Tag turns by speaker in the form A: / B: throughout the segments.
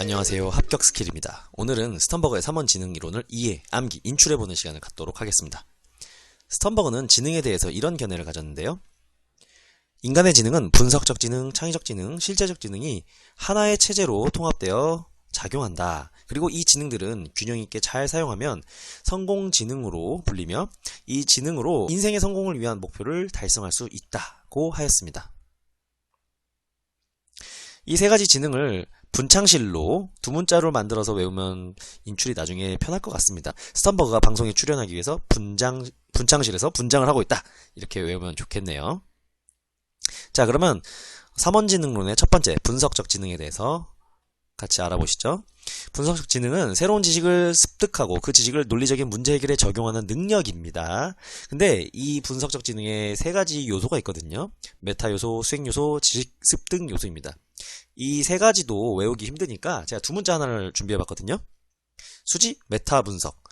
A: 안녕하세요. 합격 스킬입니다. 오늘은 스턴버그의 3원 지능 이론을 이해, 암기, 인출해보는 시간을 갖도록 하겠습니다. 스턴버그는 지능에 대해서 이런 견해를 가졌는데요. 인간의 지능은 분석적 지능, 창의적 지능, 실제적 지능이 하나의 체제로 통합되어 작용한다. 그리고 이 지능들은 균형 있게 잘 사용하면 성공 지능으로 불리며 이 지능으로 인생의 성공을 위한 목표를 달성할 수 있다고 하였습니다. 이 세 가지 지능을 분창실로 두 문자로 만들어서 외우면 인출이 나중에 편할 것 같습니다. 스턴버그가 방송에 출연하기 위해서 분장, 분창실에서 분장을 하고 있다. 이렇게 외우면 좋겠네요. 자, 그러면 3원 지능론의 첫 번째, 분석적 지능에 대해서 같이 알아보시죠. 분석적 지능은 새로운 지식을 습득하고 그 지식을 논리적인 문제 해결에 적용하는 능력입니다. 근데 이 분석적 지능에 세 가지 요소가 있거든요. 메타 요소, 수행 요소, 지식 습득 요소입니다. 이 세 가지도 외우기 힘드니까 제가 두 문자 하나를 준비해 봤거든요. 수지, 메타 분석.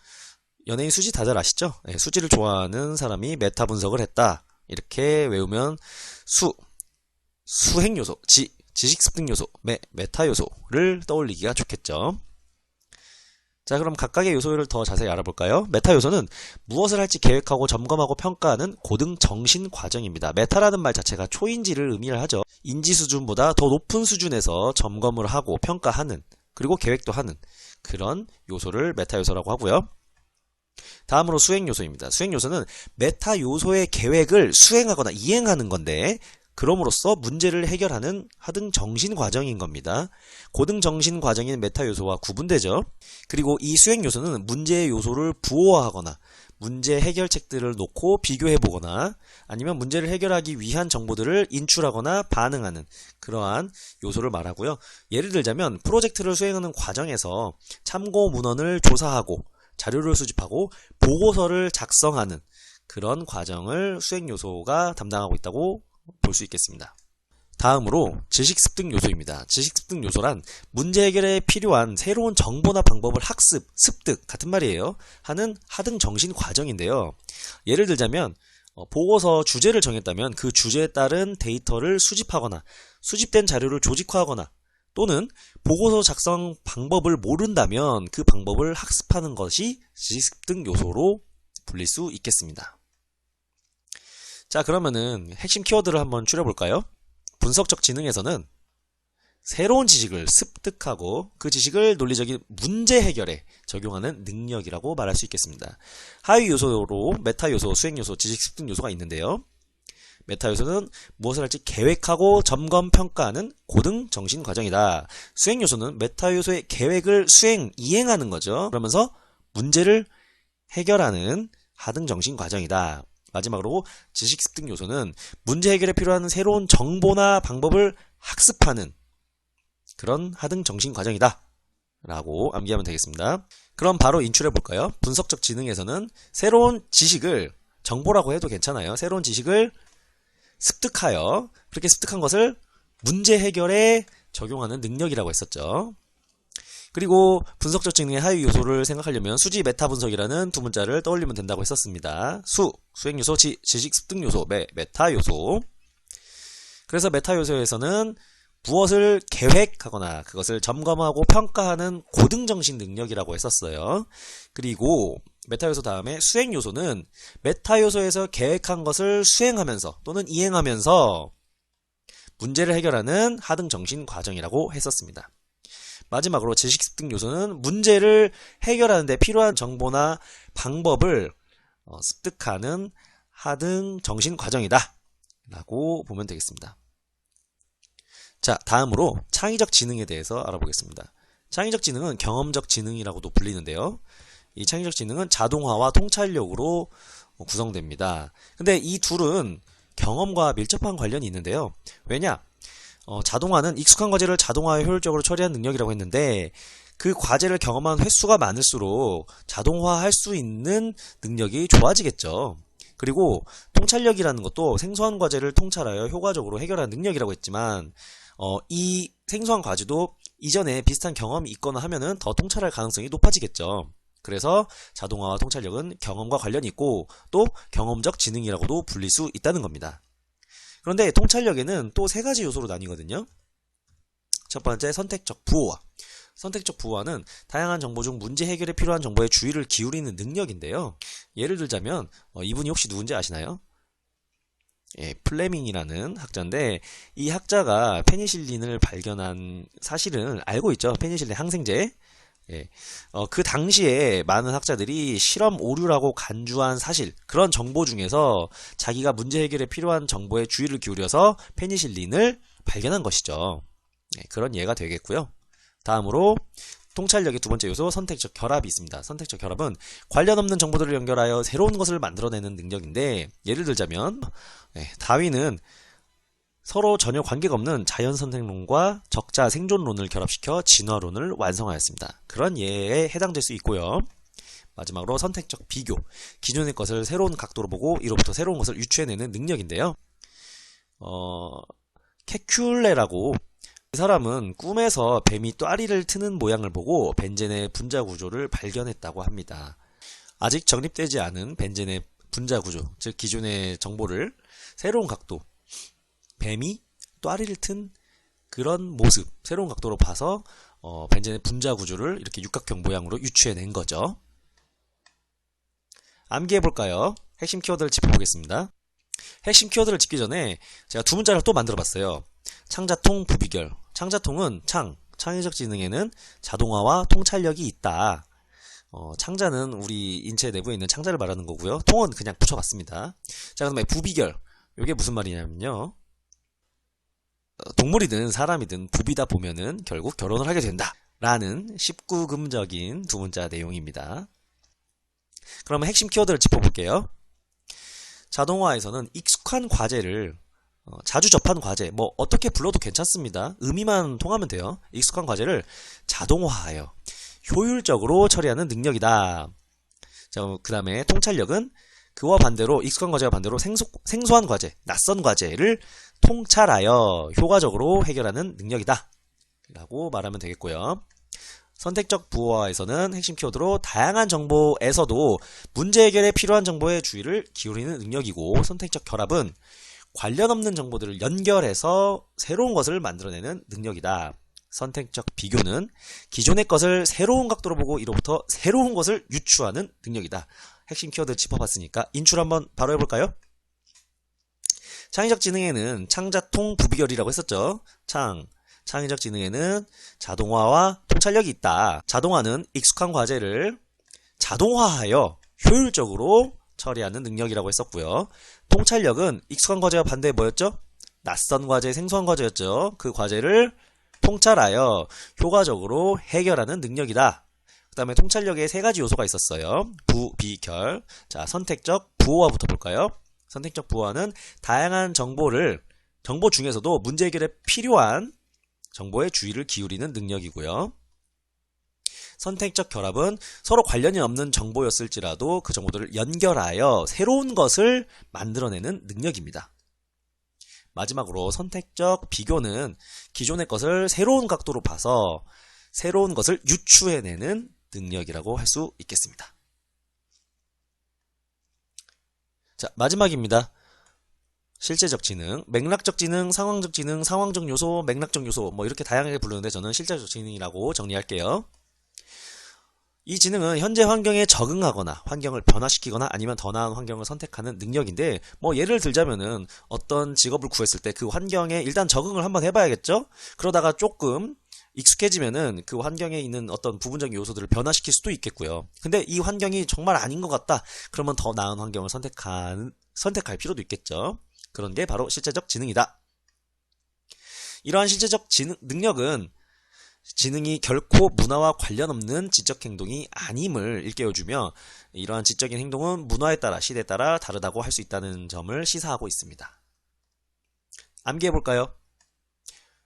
A: 연예인 수지 다들 아시죠? 네, 수지를 좋아하는 사람이 메타 분석을 했다. 이렇게 외우면 수, 수행 요소, 지, 지식 습득 요소, 메, 메타 요소를 떠올리기가 좋겠죠. 자, 그럼 각각의 요소를 더 자세히 알아볼까요? 메타 요소는 무엇을 할지 계획하고 점검하고 평가하는 고등 정신 과정입니다. 메타라는 말 자체가 초인지를 의미를 하죠. 인지 수준보다 더 높은 수준에서 점검을 하고 평가하는, 그리고 계획도 하는 그런 요소를 메타 요소라고 하고요. 다음으로 수행 요소입니다. 수행 요소는 메타 요소의 계획을 수행하거나 이행하는 건데 그럼으로써 문제를 해결하는 하등 정신 과정인 겁니다. 고등 정신 과정인 메타 요소와 구분되죠. 그리고 이 수행 요소는 문제의 요소를 부호화하거나 문제 해결책들을 놓고 비교해 보거나 아니면 문제를 해결하기 위한 정보들을 인출하거나 반응하는 그러한 요소를 말하고요. 예를 들자면 프로젝트를 수행하는 과정에서 참고 문헌을 조사하고 자료를 수집하고 보고서를 작성하는 그런 과정을 수행 요소가 담당하고 있다고 볼 수 있겠습니다. 다음으로 지식 습득 요소입니다. 지식 습득 요소란 문제 해결에 필요한 새로운 정보나 방법을 학습, 습득 같은 말이에요. 하는 하등 정신 과정인데요. 예를 들자면 어, 보고서 주제를 정했다면 그 주제에 따른 데이터를 수집하거나 수집된 자료를 조직화하거나 또는 보고서 작성 방법을 모른다면 그 방법을 학습하는 것이 지식 습득 요소로 불릴 수 있겠습니다. 자, 그러면은 핵심 키워드를 한번 추려볼까요? 분석적 지능에서는 새로운 지식을 습득하고 그 지식을 논리적인 문제 해결에 적용하는 능력이라고 말할 수 있겠습니다. 하위 요소로 메타 요소, 수행 요소, 지식 습득 요소가 있는데요. 메타 요소는 무엇을 할지 계획하고 점검 평가하는 고등 정신 과정이다. 수행 요소는 메타 요소의 계획을 수행 이행하는 거죠. 그러면서 문제를 해결하는 하등 정신 과정이다. 마지막으로 지식 습득 요소는 문제 해결에 필요한 새로운 정보나 방법을 학습하는 그런 하등 정신 과정이다. 라고 암기하면 되겠습니다. 그럼 바로 인출해 볼까요? 분석적 지능에서는 새로운 지식을 정보라고 해도 괜찮아요. 새로운 지식을 습득하여 그렇게 습득한 것을 문제 해결에 적용하는 능력이라고 했었죠. 그리고 분석적 지능의 하위 요소를 생각하려면 수지 메타 분석이라는 두 문자를 떠올리면 된다고 했었습니다. 수, 수행 요소, 지, 지식 습득 요소, 메, 메타 요소. 그래서 메타 요소에서는 무엇을 계획하거나 그것을 점검하고 평가하는 고등정신 능력이라고 했었어요. 그리고 메타 요소 다음에 수행 요소는 메타 요소에서 계획한 것을 수행하면서 또는 이행하면서 문제를 해결하는 하등 정신 과정이라고 했었습니다. 마지막으로 지식 습득 요소는 문제를 해결하는 데 필요한 정보나 방법을 어, 습득하는 하등 정신 과정이다. 라고 보면 되겠습니다. 자, 다음으로 창의적 지능에 대해서 알아보겠습니다. 창의적 지능은 경험적 지능이라고도 불리는데요. 이 창의적 지능은 자동화와 통찰력으로 구성됩니다. 근데 이 둘은 경험과 밀접한 관련이 있는데요. 왜냐? 어, 자동화는 익숙한 과제를 자동화에 효율적으로 처리한 능력이라고 했는데 그 과제를 경험한 횟수가 많을수록 자동화할 수 있는 능력이 좋아지겠죠. 그리고 통찰력이라는 것도 생소한 과제를 통찰하여 효과적으로 해결하는 능력이라고 했지만 어, 이 생소한 과제도 이전에 비슷한 경험이 있거나 하면은 더 통찰할 가능성이 높아지겠죠. 그래서 자동화와 통찰력은 경험과 관련이 있고 또 경험적 지능이라고도 불릴 수 있다는 겁니다. 그런데 통찰력에는 또 세 가지 요소로 나뉘거든요. 첫 번째 선택적 부호화. 선택적 부호화는 다양한 정보 중 문제 해결에 필요한 정보에 주의를 기울이는 능력인데요. 예를 들자면 어, 이분이 혹시 누군지 아시나요? 예, 플레밍이라는 학자인데 이 학자가 페니실린을 발견한 사실은 알고 있죠. 페니실린 항생제. 예, 어, 그 당시에 많은 학자들이 실험 오류라고 간주한 사실, 그런 정보 중에서 자기가 문제 해결에 필요한 정보에 주의를 기울여서 페니실린을 발견한 것이죠. 예, 그런 예가 되겠고요. 다음으로 통찰력의 두 번째 요소 선택적 결합이 있습니다. 선택적 결합은 관련 없는 정보들을 연결하여 새로운 것을 만들어내는 능력인데 예를 들자면 네, 다윈은 서로 전혀 관계가 없는 자연 선택론과 적자 생존론을 결합시켜 진화론을 완성하였습니다. 그런 예에 해당될 수 있고요. 마지막으로 선택적 비교. 기존의 것을 새로운 각도로 보고 이로부터 새로운 것을 유추해내는 능력인데요. 어, 케큘레라고 이 사람은 꿈에서 뱀이 또아리를 트는 모양을 보고 벤젠의 분자 구조를 발견했다고 합니다. 아직 정립되지 않은 벤젠의 분자 구조, 즉 기존의 정보를 새로운 각도, 뱀이 또아리를 튼 그런 모습, 새로운 각도로 봐서 어, 벤젠의 분자 구조를 이렇게 육각형 모양으로 유추해낸 거죠. 암기해 볼까요? 핵심 키워드를 짚어보겠습니다. 핵심 키워드를 짚기 전에 제가 두 문자를 또 만들어 봤어요. 창자통 부비결. 창자통은 창, 창의적 지능에는 자동화와 통찰력이 있다. 어, 창자는 우리 인체 내부에 있는 창자를 말하는 거고요. 통은 그냥 붙여봤습니다. 자, 그다음에 부비결. 이게 무슨 말이냐면요. 어, 동물이든 사람이든 부비다 보면은 결국 결혼을 하게 된다. 라는 19금적인 두 문자 내용입니다. 그러면 핵심 키워드를 짚어볼게요. 자동화에서는 익숙한 과제를 어, 자주 접한 과제, 뭐 어떻게 불러도 괜찮습니다. 의미만 통하면 돼요. 익숙한 과제를 자동화하여 효율적으로 처리하는 능력이다. 자, 그 다음에 통찰력은 그와 반대로 익숙한 과제와 반대로 생소, 생소한 과제, 낯선 과제를 통찰하여 효과적으로 해결하는 능력이다. 라고 말하면 되겠고요. 선택적 부호화에서는 핵심 키워드로 다양한 정보에서도 문제 해결에 필요한 정보에 주의를 기울이는 능력이고 선택적 결합은 관련 없는 정보들을 연결해서 새로운 것을 만들어내는 능력이다. 선택적 비교는 기존의 것을 새로운 각도로 보고 이로부터 새로운 것을 유추하는 능력이다. 핵심 키워드 짚어봤으니까 인출 한번 바로 해볼까요? 창의적 지능에는 창자통 부비결이라고 했었죠. 창, 창의적 지능에는 자동화와 통찰력이 있다. 자동화는 익숙한 과제를 자동화하여 효율적으로 처리하는 능력이라고 했었고요. 통찰력은 익숙한 과제와 반대 뭐였죠? 낯선 과제, 생소한 과제였죠. 그 과제를 통찰하여 효과적으로 해결하는 능력이다. 그 다음에 통찰력에 세 가지 요소가 있었어요. 부, 비, 결. 자, 선택적 부호화부터 볼까요? 선택적 부호화는 다양한 정보를, 정보 중에서도 문제 해결에 필요한 정보에 주의를 기울이는 능력이고요. 선택적 결합은 서로 관련이 없는 정보였을지라도 그 정보들을 연결하여 새로운 것을 만들어내는 능력입니다. 마지막으로 선택적 비교는 기존의 것을 새로운 각도로 봐서 새로운 것을 유추해내는 능력이라고 할 수 있겠습니다. 자, 마지막입니다. 실제적 지능, 맥락적 지능, 상황적 지능, 상황적 요소, 맥락적 요소 뭐 이렇게 다양하게 부르는데 저는 실제적 지능이라고 정리할게요. 이 지능은 현재 환경에 적응하거나 환경을 변화시키거나 아니면 더 나은 환경을 선택하는 능력인데 뭐 예를 들자면은 어떤 직업을 구했을 때 그 환경에 일단 적응을 한번 해봐야겠죠? 그러다가 조금 익숙해지면은 그 환경에 있는 어떤 부분적인 요소들을 변화시킬 수도 있겠고요. 근데 이 환경이 정말 아닌 것 같다. 그러면 더 나은 환경을 선택한, 선택할 필요도 있겠죠. 그런 게 바로 실제적 지능이다. 이러한 실제적 지능, 능력은 지능이 결코 문화와 관련 없는 지적 행동이 아님을 일깨워주며 이러한 지적인 행동은 문화에 따라 시대에 따라 다르다고 할 수 있다는 점을 시사하고 있습니다. 암기해 볼까요?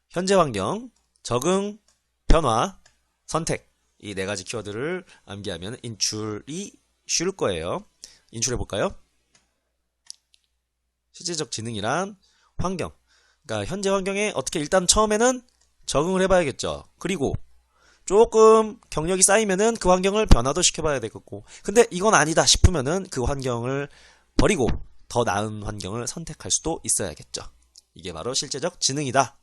A: 현재 환경, 적응, 변화, 선택 이 네 가지 키워드를 암기하면 인출이 쉬울 거예요. 인출해 볼까요? 실제적 지능이란 환경. 그러니까 현재 환경에 어떻게 일단 처음에는 적응을 해봐야겠죠. 그리고 조금 경력이 쌓이면은 그 환경을 변화도 시켜봐야 되겠고, 근데 이건 아니다 싶으면은 그 환경을 버리고 더 나은 환경을 선택할 수도 있어야겠죠. 이게 바로 실제적 지능이다.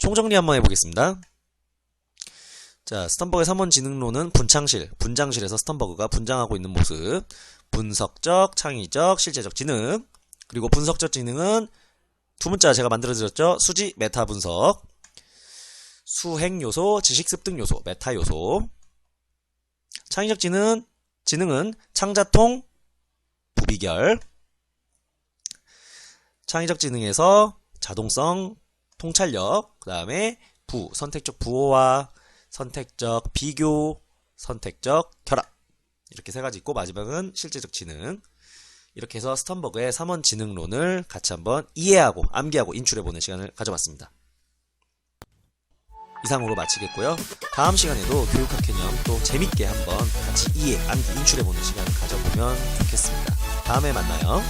A: 총정리 한번 해보겠습니다. 자, 스턴버그의 3원 지능론은 분창실, 분장실에서 스턴버그가 분장하고 있는 모습, 분석적, 창의적, 실제적 지능, 그리고 분석적 지능은 두 문자 제가 만들어드렸죠. 수지, 메타 분석, 수행 요소, 지식 습득 요소, 메타 요소, 창의적 지능, 지능은 창자통, 부비결, 창의적 지능에서 자동성, 통찰력, 그 다음에 부, 선택적 부호화, 선택적 비교, 선택적 결합. 이렇게 세 가지 있고, 마지막은 실제적 지능. 이렇게 해서 스턴버그의 3원 지능론을 같이 한번 이해하고, 암기하고, 인출해보는 시간을 가져봤습니다. 이상으로 마치겠고요. 다음 시간에도 교육학 개념 또 재밌게 한번 같이 이해, 암기, 인출해보는 시간을 가져보면 좋겠습니다. 다음에 만나요.